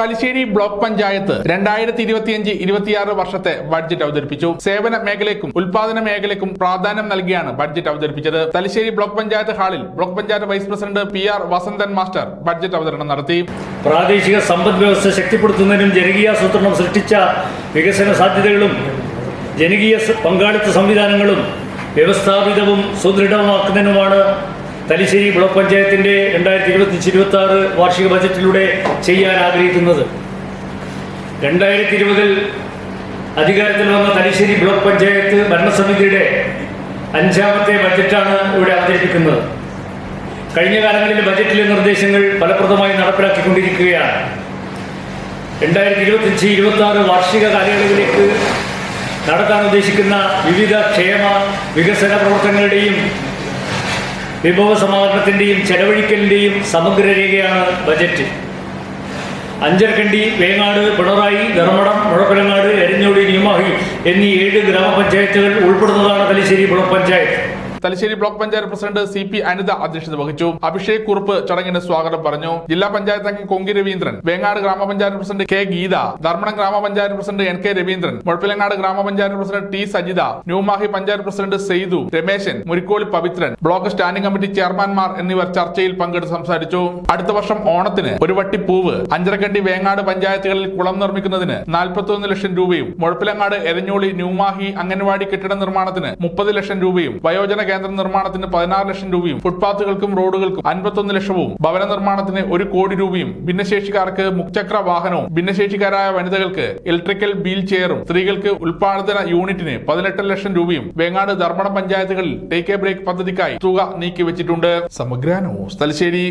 Thalassery block panchayat രണ്ടായിരത്തി ഇരുപത്തിയഞ്ച് ഇരുപത്തിയാറ് വർഷത്തെ ബഡ്ജറ്റ് അവതരിപ്പിച്ചു. സേവന മേഖലയ്ക്കും ഉൽപാദന മേഖലയ്ക്കും പ്രാധാന്യം നൽകിയാണ് ബഡ്ജറ്റ് അവതരിപ്പിച്ചത്. തലശ്ശേരി ബ്ലോക്ക് പഞ്ചായത്ത് ഹാളിൽ block panchayat vice president P R Vasanthan master budget അവതരണം നടത്തി. പ്രാദേശിക സമ്പദ് വ്യവസ്ഥ ശക്തിപ്പെടുത്തുന്നതിനും ജനകീയാസൂത്രണം സൃഷ്ടിച്ച വികസന സാധ്യതകളും ജനകീയ പങ്കാളിത്ത സംവിധാനങ്ങളും വ്യവസ്ഥാപിതവും സുദൃഢമാക്കുന്നതിനുമാണ് തലശ്ശേരി ബ്ലോക്ക് പഞ്ചായത്തിന്റെ രണ്ടായിരത്തി ഇരുപത്തിയഞ്ച് ഇരുപത്തി ആറ് വാർഷിക ബജറ്റിലൂടെ ചെയ്യാൻ ആഗ്രഹിക്കുന്നത്. രണ്ടായിരത്തി ഇരുപതിൽ അധികാരത്തിൽ വന്ന തലശ്ശേരി ബ്ലോക്ക് പഞ്ചായത്ത് ഭരണസമിതിയുടെ അഞ്ചാമത്തെ ബജറ്റാണ് ഇവിടെ അവതരിപ്പിക്കുന്നത്. കഴിഞ്ഞ കാലങ്ങളിൽ ബജറ്റിലെ നിർദ്ദേശങ്ങൾ ഫലപ്രദമായി നടപ്പിലാക്കിക്കൊണ്ടിരിക്കുകയാണ്. രണ്ടായിരത്തി ഇരുപത്തിയഞ്ച് ഇരുപത്തി ആറ് വാർഷിക കാലയളവിലേക്ക് നടത്താൻ ഉദ്ദേശിക്കുന്ന വിവിധ ക്ഷേമ വികസന പ്രവർത്തനങ്ങളുടെയും വിഭവ സമാഹരണത്തിന്റെയും ചെലവഴിക്കലിന്റെയും സമഗ്ര രേഖയാണ് ബജറ്റ്. അഞ്ചർക്കണ്ടി വേങ്ങാട് പിണറായി ധർമ്മടം മുഴപ്പിലങ്ങാട് എരഞ്ഞോടി ന്യൂമാഹി എന്നീ ഏഴ് ഗ്രാമപഞ്ചായത്തുകൾ ഉൾപ്പെടുന്നതാണ് Thalassery block panchayat. Thalassery block panchayat president C P Anitha അധ്യക്ഷത വഹിച്ചു. അഭിഷേക് കുറുപ്പ് ചടങ്ങിന് സ്വാഗതം പറഞ്ഞു. ജില്ലാ പഞ്ചായത്ത് അംഗം കൊങ്കി രവീന്ദ്രൻ. വേങ്ങാട് ഗ്രാമപഞ്ചായത്ത് പ്രസിഡന്റ് കെ ഗീത. ധർമ്മടം ഗ്രാമപഞ്ചായത്ത് president N K Raveendran. Muzhappilangad ഗ്രാമപഞ്ചായത്ത് president T Sajitha. New Mahe panchayat president Saithu. Rameshan Murikkoli Pavithran. Block standing committee ചെയർമാൻമാർ എന്നിവർ ചർച്ചയിൽ പങ്കെടുത്ത് സംസാരിച്ചു. അടുത്ത വർഷം ഓണത്തിന് ഒരു വട്ടി പൂവ് അഞ്ചരക്കണ്ടി വേങ്ങാട് പഞ്ചായത്തുകളിൽ കുളം നിർമ്മിക്കുന്നതിന് നാൽപ്പത്തൊന്ന് ലക്ഷം രൂപയും മുഴപ്പിലങ്ങാട് എരഞ്ഞോളി ന്യൂമാഹി അംഗൻവാടി കെട്ടിട നിർമ്മാണത്തിന് മുപ്പത് ലക്ഷം രൂപയും വയോജന കേന്ദ്ര നിർമ്മാണത്തിന് പതിനാറ് ലക്ഷം രൂപയും ഫുട്പാത്തുകൾക്കും റോഡുകൾക്കും അൻപത്തൊന്ന് ലക്ഷവും ഭവന നിർമ്മാണത്തിന് ഒരു കോടി രൂപയും ഭിന്നശേഷിക്കാർക്ക് മുച്ചക്ര വാഹനവും ഭിന്നശേഷിക്കാരായ വനിതകൾക്ക് ഇലക്ട്രിക്കൽ വീൽ ചെയറും സ്ത്രീകൾക്ക് ഉൽപാദന യൂണിറ്റിന് പതിനെട്ട് ലക്ഷം രൂപയും വേങ്ങാട് ധർമ്മടം പഞ്ചായത്തുകളിൽ ടേക്ക് എ ബ്രേക്ക് പദ്ധതിക്കായി തുക നീക്കിവെച്ചിട്ടുണ്ട്. സമഗ്ര ന്യൂസ് തലശ്ശേരി.